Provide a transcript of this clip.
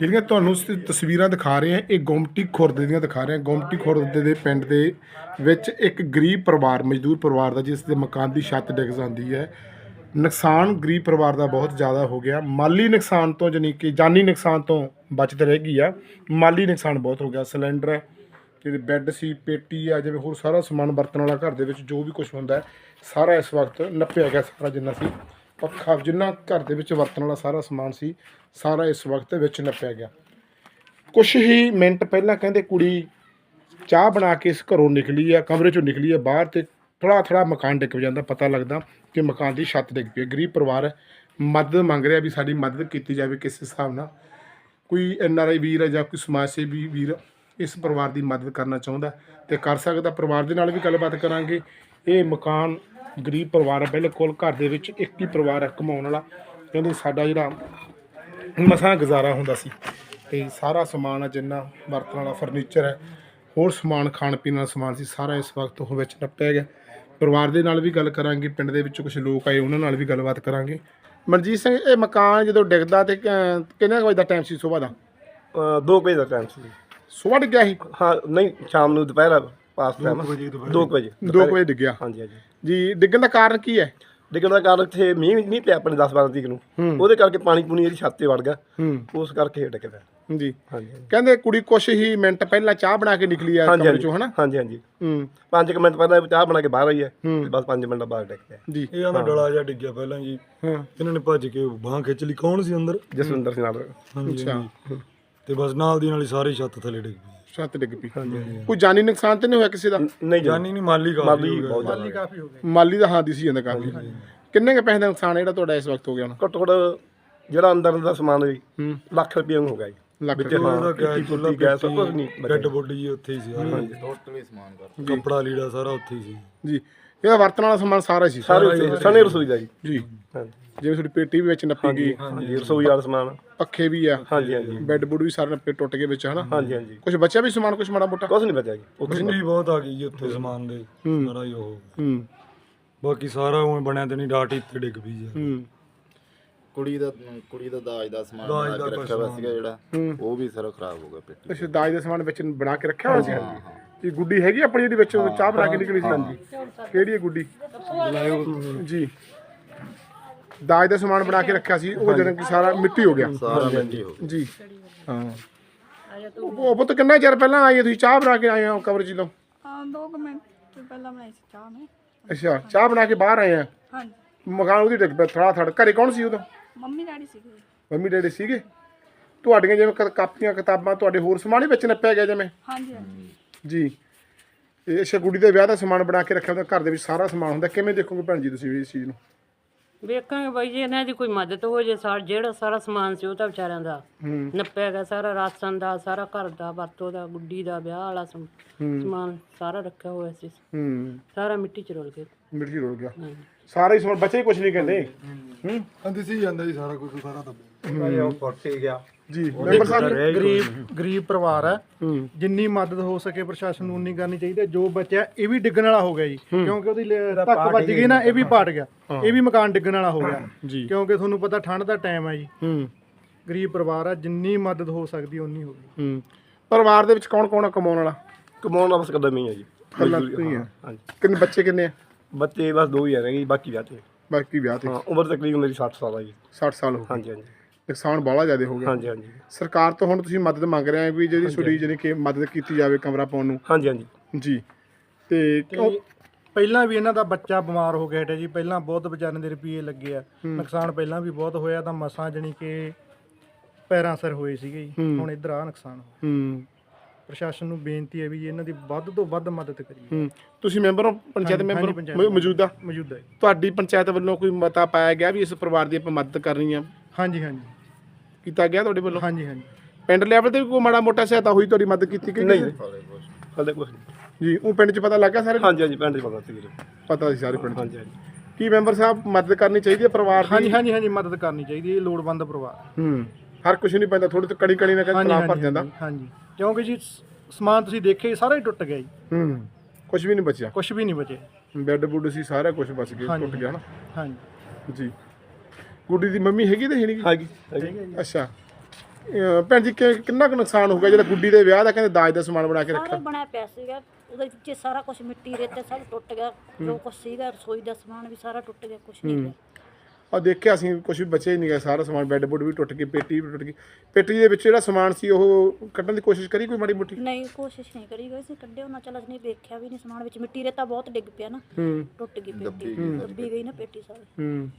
ਜਿਹੜੀਆਂ ਤੁਹਾਨੂੰ ਸ- ਤਸਵੀਰਾਂ ਦਿਖਾ ਰਹੇ ਹਾਂ ਇਹ ਗੋਮਟੀ ਖੁਰਦ ਦੀਆਂ ਦਿਖਾ ਰਹੇ ਹਾਂ। ਗੁੰਮਟੀ ਖੁਰਦ ਦੇ ਪਿੰਡ ਦੇ ਵਿੱਚ ਇੱਕ ਗਰੀਬ ਪਰਿਵਾਰ ਮਜ਼ਦੂਰ ਪਰਿਵਾਰ ਦਾ ਜਿਸ ਦੇ ਮਕਾਨ ਦੀ ਛੱਤ ਡਿੱਗ ਜਾਂਦੀ ਹੈ। ਨੁਕਸਾਨ ਗਰੀਬ ਪਰਿਵਾਰ ਦਾ ਬਹੁਤ ਜ਼ਿਆਦਾ ਹੋ ਗਿਆ। ਮਾਲੀ ਨੁਕਸਾਨ ਤੋਂ ਜਾਣੀ ਕਿ ਜਾਨੀ ਨੁਕਸਾਨ ਤੋਂ ਬਚਤ ਰਹਿ ਗਈ ਆ। ਮਾਲੀ ਨੁਕਸਾਨ ਬਹੁਤ ਹੋ ਗਿਆ। ਸਿਲੰਡਰ ਹੈ ਜਿਹੜੇ ਬੈੱਡ ਸੀ ਪੇਟੀ ਆ ਜਿਵੇਂ ਹੋਰ ਸਾਰਾ ਸਮਾਨ ਵਰਤਣ ਵਾਲਾ ਘਰ ਦੇ ਵਿੱਚ ਜੋ ਵੀ ਕੁਝ ਹੁੰਦਾ ਹੈ, ਸਾਰਾ ਇਸ ਵਕਤ ਨੱਪਿਆ ਗਿਆ ਸਾਰਾ ਜਿੰਨਾ ਸੀ। ਪੱਖਾ ਜਿੰਨਾ ਘਰ ਦੇ ਵਿੱਚ ਵਰਤਣ ਵਾਲਾ ਸਾਰਾ ਸਮਾਨ ਸੀ ਸਾਰਾ ਇਸ ਵਕਤ ਵਿੱਚ ਨੱਪਿਆ ਗਿਆ। ਕੁਝ ਹੀ ਮਿੰਟ ਪਹਿਲਾਂ ਕਹਿੰਦੇ ਕੁੜੀ ਚਾਹ ਬਣਾ ਕੇ ਇਸ ਘਰੋਂ ਨਿਕਲੀ ਆ ਕਮਰੇ ਚੋਂ ਨਿਕਲੀ ਆ ਬਾਹਰ ਤੇ ਥੋੜਾ ਥੋੜਾ ਮਕਾਨ ਡਿੱਗ ਜਾਂਦਾ ਪਤਾ ਲੱਗਦਾ ਕਿ ਮਕਾਨ ਦੀ ਛੱਤ ਡਿੱਗ ਪਈ ਗਰੀਬ ਪਰਿਵਾਰ ਹੈ, ਮਦਦ ਮੰਗ ਰਿਹਾ ਵੀ ਸਾਡੀ ਮਦਦ ਕੀਤੀ ਜਾਵੇ ਕਿਸ ਹਿਸਾਬ ਨਾਲ। ਕੋਈ ਐਨ ਆਰ ਆਈ ਵੀਰ ਹੈ ਜਾਂ ਕੋਈ ਸਮਾਜ ਸੇਵੀ ਵੀਰ ਇਸ ਪਰਿਵਾਰ ਦੀ ਮਦਦ ਕਰਨਾ ਚਾਹੁੰਦਾ ਤੇ ਕਰ ਸਕਦਾ। ਪਰਿਵਾਰ ਦੇ ਨਾਲ ਵੀ ਗੱਲਬਾਤ ਕਰਾਂਗੇ। ਇਹ ਮਕਾਨ ਗਰੀਬ ਪਰਿਵਾਰ ਹੈ ਬਿਲਕੁਲ ਘਰ ਦੇ ਵਿੱਚ ਇੱਕ ਹੀ ਪਰਿਵਾਰ ਹੈ ਕਮਾਉਣ ਵਾਲਾ। ਕਹਿੰਦੇ ਸਾਡਾ ਜਿਹੜਾ ਮਸਾਂ ਗੁਜ਼ਾਰਾ ਹੁੰਦਾ ਸੀ ਤੇ ਸਾਰਾ ਸਮਾਨ ਹੈ ਜਿੰਨਾ ਵਰਤਣ ਵਾਲਾ ਫਰਨੀਚਰ ਹੈ ਹੋਰ ਸਮਾਨ ਖਾਣ ਪੀਣ ਵਾਲਾ ਸਮਾਨ ਸੀ ਸਾਰਾ ਇਸ ਵਕਤ ਉਹ ਵਿੱਚ ਨੱਪਿਆ ਗਿਆ। ਪਰਿਵਾਰ ਦੇ ਨਾਲ ਵੀ ਗੱਲ ਕਰਾਂਗੇ ਪਿੰਡ ਦੇ ਵਿੱਚ ਕੁਝ ਲੋਕ ਆਏ ਉਹਨਾਂ ਨਾਲ ਵੀ ਗੱਲਬਾਤ ਕਰਾਂਗੇ। ਮਨਜੀਤ ਸਿੰਘ ਇਹ ਮਕਾਨ ਜਦੋਂ ਡਿੱਗਦਾ ਤੇ ਕਿੰਨੇ ਵਜੇ ਦਾ ਟਾਈਮ ਸੀ ਸਵੇਰ ਦਾ? 2 ਵਜੇ ਦਾ ਟਾਈਮ ਸੀ। ਸਵੇਰ ਡਿੱਗਿਆ ਸੀ? ਹਾਂ ਨਹੀਂ ਸ਼ਾਮ ਨੂੰ ਦੁਪਹਿਰ ਪਾਸ ਟਾਈਮ 2 ਵਜੇ 2 ਵਜੇ। ਡਿੱਗਿਆ। ਹਾਂਜੀ ਹਾਂਜੀ। ਜੀ ਡਿੱਗਣ ਦਾ ਕਾਰਨ ਕੀ ਹੈ? ਡਿੱਗਣ ਦਾ ਕਾਰਨ ਇੱਥੇ ਮੀਂਹ ਨਹੀਂ ਪਿਆ ਆਪਣੇ 10 12 ਤਰੀਕ ਨੂੰ। ਉਹਦੇ ਕਰਕੇ ਪਾਣੀ ਪੂਣੀ ਇਹਦੀ ਛੱਤ ਤੇ ਵੜ ਗਿਆ। ਉਸ ਕਰਕੇ ਇਹ ਡਿੱਗਦਾ ਜੀ। ਕਹਿੰਦੇ ਕੁੜੀ ਕੁਛ ਹੀ ਮਿੰਟ ਪਹਿਲਾਂ ਚਾਹ ਬਣਾ ਕੇ ਨਿਕਲੀ ਆ ਕਮਰੇ ਚੋਂ ਹਨਾ? ਹਾਂਜੀ ਹਾਂਜੀ। ਹੂੰ। 5 ਮਿੰਟ ਪਹਿਲਾਂ ਚਾਹ ਬਣਾ ਕੇ ਬਾਹਰ ਆਈ ਹੈ। ਬਸ 5 ਮਿੰਟ ਬਾਅਦ ਡਿੱਗ ਪਿਆ। ਜੀ। ਇਹ ਆਂਦਾ ਡਲਾ ਜਿਹਾ ਡਿੱਗਿਆ ਪਹਿਲਾਂ ਜੀ। ਹਾਂ। ਇਹਨਾਂ ਨੇ ਭੱਜ ਕੇ ਬਾਹ ਖਿੱਚ ਲਈ। ਕੌਣ ਸੀ ਅੰਦਰ? ਜਸਵਿੰਦਰ ਸਿੰਘ ਨਾਲ। ਹਾਂਜੀ ਅੱਛਾ। ਤੇ ਬਸ ਨਾਲ ਦੀ ਨਾਲ ਹੀ ਸਾਰੀ ਛੱਤ ਥੱਲੇ ਡਿੱਗ ਪਈ। ਛੱਤ ਡਿੱਗ ਪਈ। ਕੋਈ ਜਾਨੀ ਨੁਕਸਾਨ ਤੇ ਨਹੀਂ ਹੋਇਆ ਕਿਸੇ ਦਾ? ਨਹੀਂ ਜਾਨੀ। ਨਹੀਂ ਮਾਲੀ ਕਾਫੀ ਮਾਲੀ ਹੋ ਗਿਆ। ਬਹੁਤ ਜ਼ਿਆਦਾ। ਮਾਲੀ ਦਾ ਹਾਂ ਦੀ ਸੀ ਜਾਂਦਾ ਕਾਫੀ। ਕਿੰਨੇ ਕ ਪੈਸੇ ਦਾ ਨੁਕਸਾਨ ਹੈ ਜਿਹੜਾ ਤੁਹਾਡਾ ਇਸ ਵਕਤ ਹੋ ਗਿਆ ਹੁਣ? ਘੱਟੋ ਘੱਟ ਜਿਹੜਾ ਅੰਦਰ ਦਾ ਸਮਾਨ ਹੈ ਜੀ ਹੂੰ। ਲੱਖ ਰੁਪਏ ਨੂੰ ਹੋ ਗਿਆ ਜੀ। ਲੱਖ ਰੁਪਏ। ਹਾਂ ਚੁੱਲ੍ਹਾ ਪੁੱਟੀ ਗੈਸ ਸਭ ਕੁਝ ਨਹੀਂ ਡੈਡ। ਬੋਡੀ ਜੀ ਉੱਥੇ ਹੀ ਸੀ। ਹਾਂਜੀ। ਕੱਪੜਾ ਲੀੜਾ ਸਾਰਾ ਉੱਥੇ ਹੀ ਸੀ। ਜੀ। ਇਹਦਾ ਵਰਤਣ ਵਾਲਾ ਸਮਾਨ ਸਾਰਾ ਹੀ ਸੀ। ਸਾਰੇ ਉੱਥੇ ਸਣੇ ਰਸੋਈ ਦਾ ਜੀ ਜੀ। ਹਾਂਜੀ। ਜਿਵੇਂ ਤੁਹਾਡੀ ਪੇਟੀ ਵੀ ਵਿੱਚ ਨੱਪੀ ਗਈ। ਹਾਂਜੀ ਰਸੋਈ ਵਾਲਾ ਸਮਾਨ। ਪੱਖੇ ਵੀ ਆ। ਹਾਂਜੀ ਹਾਂਜੀ। ਬੈੱਡ ਬੁੱਡ ਵੀ ਸਾਰੇ ਨੱਪੇ ਟੁੱਟ ਗਏ ਵਿੱਚ ਹਨਾ? ਹਾਂਜੀ ਹਾਂਜੀ। ਕੁਝ ਬਚਿਆ ਵੀ ਸਮਾਨ ਕੁਝ ਮਾੜਾ ਮੋਟਾ? ਕੁਝ ਨਹੀਂ ਬਚਿਆ ਜੀ। ਉੱਥੇ ਮਿੱਟੀ ਬਹੁਤ ਆ ਗਈ ਜੀ ਉੱਥੇ ਸਮਾਨ ਦੇ। ਹੂੰ। ਸਾਰਾ ਹੀ ਉਹ। ਹੂੰ। ਬਾਕੀ ਸਾਰਾ ਉਵੇਂ ਬਣਿਆ ਤੇ ਨਹੀਂ ਡਾਟ ਇੱਥੇ ਡਿੱਗ ਪਈ ਜੀ। ਹੂੰ। ਕੁੜੀ ਦਾ ਕੁੜੀ ਦਾ ਦਾਜ ਦਾ ਸਮਾਨ ਦਾਜ ਬਣਾ ਕੇ ਰੱਖਿਆ ਹੋਇਆ। ਸੀਗਾ ਜਿਹੜਾ। ਹੂੰ। ਉਹ ਵੀ ਸਾਰਾ ਖਰਾਬ ਹੋ ਗਿਆ ਪੇਟੀ ਅੱਛਾ ਦਾਜ ਦਾ ਸਮਾਨ ਵਿੱਚ ਬਣਾ ਕੇ ਰੱਖਿਆ ਹੋਇਆ ਸੀ ਕੀ ਗੁੱਡੀ ਹੈਗੀ ਆਪਣੀ ਜਿਹੜੀ ਵਿੱਚ ਚਾਹ ਬਣਾ ਕੇ ਨਿਕਲੀ ਸੀ ਹਾਂਜੀ। ਕਿਹੜੀ ਹੈ ਗੁੱਡੀ? ਜੀ। ਦਾਜ ਦਾ ਸਮਾਨ ਬਣਾ ਕੇ ਰੱਖਿਆ ਸੀ ਉਹ ਜਿਹੜਾ ਕਿ ਸਾਰਾ ਮਿੱਟੀ ਹੋ ਗਿਆ। ਸਾਰਾ ਮਿੱਟੀ ਹੋ ਗਿਆ। ਜੀ। ਹਾਂ। ਉਹ ਪੁੱਤ ਕਿੰਨਾ ਚਿਰ ਪਹਿਲਾਂ ਆਏ ਤੁਸੀਂ? ਚਾਹ ਬਣਾ ਕੇ ਆਏ ਹੋ ਕਵਰ ਜੀ ਲਓ ਹਾਂ ਦੋ ਕੁ ਮਿੰਟ ਤੋਂ ਪਹਿਲਾਂ ਬਣਾਈ ਸੀ ਚਾਹ ਮੈਂ। ਅੱਛਾ ਚਾਹ ਬਣਾ ਕੇ ਬਾਹਰ ਆਏ ਆ? ਹਾਂਜੀ। ਮਕਾਨ ਉਹਦੀ ਡਿੱਗ ਪਿਆ ਥੜਾ ਥੜ ਘਰੇ ਕੌਣ ਸੀ ਉਦੋਂ? ਮੰਮੀ ਡੈਡੀ ਸੀਗੇ। ਮੰਮੀ ਡੈਡੀ ਸੀਗੇ? ਤੁਹਾਡੀਆਂ ਜਿਵੇਂ ਕਾਪੀਆਂ ਕਿਤਾਬਾਂ ਤੁਹਾਡੇ ਹੋਰ ਸਮਾਨ ਹੀ ਵਿੱਚ ਨੱਪਿਆ ਗਿਆ ਜਿਵੇਂ? ਹਾਂਜੀ ਹਾਂਜੀ। ਜੀ ਇਹ ਅੱਛਾ ਕੁੜੀ ਦੇ ਵਿਆਹ ਦਾ ਸਮਾਨ ਬਣਾ ਕੇ ਰੱਖਿਆ ਹੁੰਦਾ ਘਰ ਦੇ ਵਿੱਚ ਸਾਰਾ ਸਮਾਨ ਹੁੰਦਾ ਕਿਵੇਂ ਦੇਖੋਗੇ ਭੈਣ ਜੀ ਤੁਸੀਂ ਵੀ ਇਸ ਚੀਜ਼ ਨੂੰ ਵੇਖਾਂਗੇ ਬਾਈ ਜੀ ਇਹਨਾਂ ਦੀ ਕੋਈ ਮਦਦ ਹੋ ਜੇ ਸਾਰ ਜਿਹੜਾ ਸਾਰਾ ਸਮਾਨ ਸੀ ਉਹ ਤਾਂ ਵਿਚਾਰਿਆਂ ਦਾ ਹੂੰ ਨੱਪਿਆ ਗਿਆ ਸਾਰਾ ਰਾਸ਼ਨ ਦਾ ਸਾਰਾ ਘਰ ਦਾ ਵਰਤੋਂ ਦਾ ਗੁੱਡੀ ਦਾ ਵਿਆਹ ਵਾਲਾ ਸਮ- ਸਮਾਨ ਸਾਰਾ ਰੱਖਿਆ ਹੋਇਆ ਸੀ ਹੂੰ ਸਾਰਾ ਮਿੱਟੀ ਚ ਰੁਲ ਗਿਆ ਮਿਰਜੀ ਰੁੜ ਗਿਆ ਸਾਰਾ ਹੀ ਸਮਾਨ ਬੱਚੇ ਕੁਝ ਨਹੀਂ ਕਹਿੰਦੇ ਹੂੰ ਅੰਦੀ ਸੀ ਜਾਂਦਾ ਜੀ ਸਾਰਾ ਕੁਝ ਸਾਰਾ ਦੱਬੇ ਜੀ। ਮੈਂਬਰ ਸਾਹਿਬ ਗਰੀਬ ਗਰੀਬ ਪਰਿਵਾਰ ਹੈ। ਜਿੰਨੀ ਮਦਦ ਹੋ ਸਕੇ ਪ੍ਰਸ਼ਾਸਨ ਨੂੰ ਉਨੀ ਕਰਨੀ ਚਾਹੀਦੀ ਹੈ। ਜੋ ਬਚਿਆ ਇਹ ਵੀ ਡਿੱਗਣ ਵਾਲਾ ਹੋ ਗਿਆ ਜੀ। ਕਿਉਂਕਿ ਉਹਦੀ ਧੱਕ ਵੱਜ ਗਈ ਨਾ ਇਹ ਵੀ ਪਾਟ ਗਿਆ। ਇਹ ਵੀ ਮਕਾਨ ਡਿੱਗਣ ਵਾਲਾ ਹੋ ਗਿਆ। ਜੀ। ਕਿਉਂਕਿ ਤੁਹਾਨੂੰ ਪਤਾ ਠੰਡ ਦਾ ਟਾਈਮ ਹੈ ਜੀ। ਹੂੰ। ਗਰੀਬ ਪਰਿਵਾਰ ਹੈ ਜਿੰਨੀ ਮਦਦ ਹੋ ਸਕਦੀ ਉਨੀ ਹੋਵੇ ਹੂੰ। ਪਰਿਵਾਰ ਦੇ ਵਿੱਚ ਕੌਣ ਕੌਣ ਆ ਕਮਾਉਣ ਵਾਲਾ? ਕਮਾਉਣ ਦਾ ਬਸ ਕਦਮ ਹੀ ਹੈ ਜੀ। ਆ। ਕਿੰਨੇ ਬੱਚੇ ਕਿੰਨੇ ਆ? ਬੱਚੇ ਬਸ ਦੋ ਹੀ ਆ ਰਹੇ ਜੀ ਬਾਕੀ ਵਿਆਹ ਤੇ। ਬਾਕੀ ਵਿਆਹ ਤੇ। ਹਾਂ ਉਮਰ ਤਕਰੀਬਨ ਮੇਰੀ 60 ਸਾਲ ਆ ਜੀ। 60 ਸਾਲ ਹੋ ਗਏ। ਹਾਂਜੀ ਹਾਂਜੀ। ਨੁਕਸਾਨ ਬਾਹਲਾ ਜ਼ਿਆਦਾ ਹੋ ਗਿਆ। ਹਾਂਜੀ ਹਾਂਜੀ। ਸਰਕਾਰ ਤੋਂ ਹੁਣ ਤੁਸੀਂ ਮਦਦ ਮੰਗ ਰਹੇ ਆ ਵੀ ਜਿਹੜੀ ਤੁਹਾਡੀ ਜਿਹੜੀ ਕਿ ਮਦਦ ਕੀਤੀ ਜਾਵੇ ਕਮਰਾ ਪਾਉਣ ਨੂੰ। ਹਾਂਜੀ ਹਾਂਜੀ। ਜੀ। ਤੇ ਕਿਉਂ? ਪਹਿਲਾਂ ਵੀ ਇਹਨਾਂ ਦਾ ਬੱਚਾ ਬਿਮਾਰ ਹੋ ਗਿਆ ਹੈ ਜੀ। ਪਹਿਲਾਂ ਬਹੁਤ ਵਿਚਾਰਿਆਂ ਦੇ ਰੁਪਏ ਲੱਗੇ ਆ। ਨੁਕਸਾਨ ਪਹਿਲਾਂ ਵੀ ਬਹੁਤ ਹੋਇਆ ਤਾਂ ਮਸਾਂ ਜਣੀ ਕਿ ਪੈਰਾਂ ਸਿਰ ਹੋਏ ਸੀਗੇ ਜੀ। ਹੁਣ ਇਧਰ ਆ ਨੁਕਸਾਨ ਹੋਇਆ। ਹੂੰ। ਪ੍ਰਸ਼ਾਸਨ ਨੂੰ ਬੇਨਤੀ ਹੈ ਵੀ ਇਹਨਾਂ ਦੀ ਵੱਧ ਤੋਂ ਵੱਧ ਮਦਦ ਕਰੀਏ। ਹੂੰ। ਤੁਸੀਂ ਮੈਂਬਰ ਹੋ? ਪੰਚਾਇਤ ਮੈਂਬਰ ਮੌਜੂਦਾ? ਮੌਜੂਦਾ ਤੁਹਾਡੀ ਪੰਚਾਇਤ ਵੱਲੋਂ ਕੋਈ ਮਤਾ ਪਾਇਆ ਗਿਆ ਵੀ ਇਸ ਪਰਿਵਾਰ ਦੀ ਆਪਾਂ ਮਦਦ ਕਰਨੀ ਆ? ਹਾਂਜੀ ਹਾਂਜੀ। ਕੀਤਾ ਗਿਆ ਤੁਹਾਡੇ ਵੱਲੋਂ? ਹਾਂਜੀ ਹਾਂਜੀ। ਪਿੰਡ ਲੈਵਲ ਤੇ ਵੀ ਕੋਈ ਮਾੜਾ ਮੋਟਾ ਸਹਾਇਤਾ ਹੋਈ ਤੁਹਾਡੀ ਮਦਦ ਕੀਤੀ ਗਈ ਨਹੀਂ ਹਲੇ ਕੁਝ ਨਹੀਂ। ਜੀ ਉਹ ਪਿੰਡ 'ਚ ਪਤਾ ਲੱਗਾ ਸਾਰੇ ਹਾਂਜੀ ਹਾਂਜੀ ਪਿੰਡ ਦੀ ਪਤਾ ਸੀ ਵੀਰੇ ਪਤਾ ਸੀ ਸਾਰੇ ਪਿੰਡ 'ਚ? ਹਾਂਜੀ ਹਾਂਜੀ। ਕੀ ਮੈਂਬਰ ਸਾਹਿਬ ਮਦਦ ਕਰਨੀ ਚਾਹੀਦੀ ਹੈ ਪਰਿਵਾਰ ਦੀ? ਹਾਂਜੀ ਹਾਂਜੀ ਹਾਂਜੀ ਮਦਦ ਕਰਨੀ ਚਾਹੀਦੀ ਹੈ ਇਹ ਲੋੜਵੰਦ ਪਰਿਵਾਰ। ਹੂੰ ਹਰ ਕੁਝ ਨਹੀਂ ਪੈਂਦਾ ਥੋੜੀ ਤੇ ਕੜੀ ਕੜੀ ਨਾਲ ਕਹਿੰਦਾ ਤਲਾਬ ਭਰ ਜਾਂਦਾ। ਹਾਂਜੀ ਕਿਉਂਕਿ ਜੀ ਸਮਾਨ ਤੁਸੀਂ ਦੇਖਿਆ ਹੀ ਸਾਰਾ ਹੀ ਟੁੱਟ ਗਿਆ ਜੀ। ਹੂੰ ਕੁਝ ਵੀ ਨਹੀਂ ਬਚਿਆ। ਕੁਝ ਵੀ ਨਹੀਂ ਬਚਿਆ। ਬੈੱਡ ਬੁੱਡ ਸੀ ਸਾਰਾ ਕੁਝ ਬਚ ਗਿਆ। ਟੁੱਟ ਗਿਆ ਨਾ। ਹਾਂਜੀ। ਜੀ। ਗੁੱਡੀ ਦੀ ਮੰਮੀ ਹੈਗੀ ਤੇ ਹੈ ਨਹੀਂ ਹੈਗੀ। ਅੱਛਾ। ਅਹ ਭੈਣ ਜੀ ਕਿ- ਕਿੰਨਾ ਕੁ ਨੁਕਸਾਨ ਹੋ ਗਿਆ ਜਿਹੜਾ ਗੁੱਡੀ ਦੇ ਵਿਆਹ ਦਾ? ਕਹਿੰਦੇ ਦਾਜ ਦਾ ਸਮਾਨ ਬਣਾ ਕੇ ਸਾਰਾ ਰੱਖਿਆ ਬਣਿਆ ਪਿਆ ਸੀਗਾ। ਉਹਦੇ ਵਿੱਚ ਸਾਰਾ ਕੁਝ ਮਿੱਟੀ ਰੇਤੇ ਸਭ ਟੁੱਟ ਗਿਆ। ਜੋ ਕੁਝ ਸੀਗਾ ਰਸੋਈ ਦਾ ਸਮਾਨ ਵੀ ਸਾਰਾ ਟੁੱਟ ਗਿਆ ਕੁਝ ਨਹੀਂ ਰਿਹਾ ਆ ਦੇਖਿਆ ਅਸੀਂ ਕੁਝ ਵੀ ਬਚੇ ਨਹੀਂ ਗਿਆ। ਸਾਰਾ ਸਮਾਨ ਬੈੱਡ ਬੁੱਡ ਵੀ ਟੁੱਟ ਗਈ ਪੇਟੀ ਵੀ ਟੁੱਟ ਗਈ। ਪੇਟੀ ਦੇ ਵਿੱਚ ਜਿਹੜਾ ਸਮਾਨ ਸੀ ਉਹ ਕੱਢਣ ਦੀ ਕੋਸ਼ਿਸ਼ ਕਰੀ ਕੋਈ ਮਾੜੀ ਮੋਟੀ? ਨਹੀਂ ਕੋਸ਼ਿਸ਼ ਨਹੀਂ ਕਰੀ ਗਈ ਸੀ ਕੱਢੇ ਉਹਨਾਂ ਚਲ ਅਸੀਂ ਵੇਖਿਆ ਵੀ ਨਹੀਂ ਸਮਾਨ ਵਿੱਚ। ਮਿੱਟੀ ਰੇਤਾ ਬਹੁਤ ਡਿੱਗ ਪਿਆ ਨਾ। ਹੂੰ। ਟੁੱਟ ਗਈ ਪੇਟੀ। ਦੱਬੀ ਗਈ ਨਾ ਪੇਟੀ ਸਾਰੀ। ਹੂੰ।